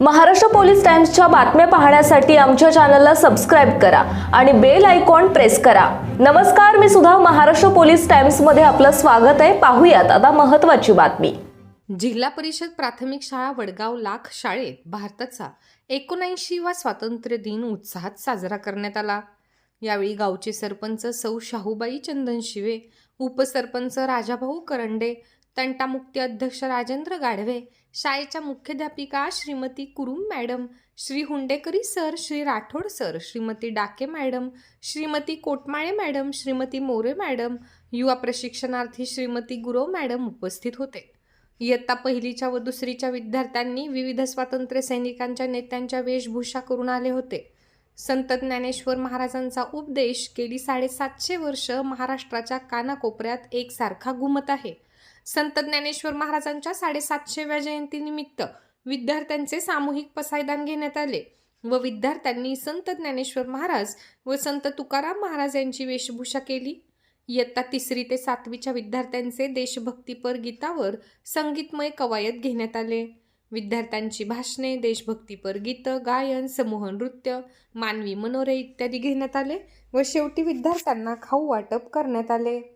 Maharashtra police टाइम्सच्या बातम्या पाहण्यासाठी आमच्या चॅनलला सबस्क्राईब करा आणि बेल आयकॉन प्रेस करा. नमस्कार मी सुद्धा महाराष्ट्र पोलीस टाइम्समध्ये आपलं स्वागत आहे. पाहूयात आता महत्त्वाची बातमी. जिल्हा परिषद प्राथमिक शाळा वडगाव लाख शाळेत भारताचा एकोणऐंशी वा स्वातंत्र्य दिन उत्साहात साजरा करण्यात आला. यावेळी गावचे सरपंच सौ शाहूबाई चंदन शिवे उपसरपंच राजाभाऊ करंडे तंटामुक्ती अध्यक्ष राजेंद्र गाढवे शाळेच्या मुख्याध्यापिका Shrimati Kurum madam Shri Hundekari sir Shri Rathod sir Shrimati Dake madam Shrimati Kotmale madam Shrimati More madam युवा प्रशिक्षणार्थी श्रीमती गुरव मॅडम उपस्थित होते. इयत्ता पहिलीच्या व दुसरीच्या विद्यार्थ्यांनी विविध स्वातंत्र्य सैनिकांच्या नेत्यांच्या वेशभूषा करून आले होते. संत ज्ञानेश्वर महाराजांचा उपदेश गेली साडेसातशे वर्ष महाराष्ट्राच्या कानाकोपऱ्यात एकसारखा घुमत आहे. संत ज्ञानेश्वर महाराजांच्या साडेसातशेव्या जयंतीनिमित्त विद्यार्थ्यांचे सामूहिक पसायदान घेण्यात आले व विद्यार्थ्यांनी संत ज्ञानेश्वर महाराज व संत तुकाराम महाराज यांची वेशभूषा केली. इयत्ता तिसरी ते सातवीच्या विद्यार्थ्यांचे देशभक्तीपर गीतावर संगीतमय कवायत घेण्यात आले. विद्यार्थ्यांची भाषणे देशभक्तीपर गीतं गायन समूह नृत्य मानवी मनोरे इत्यादी घेण्यात आले व शेवटी विद्यार्थ्यांना खाऊ वाटप करण्यात आले.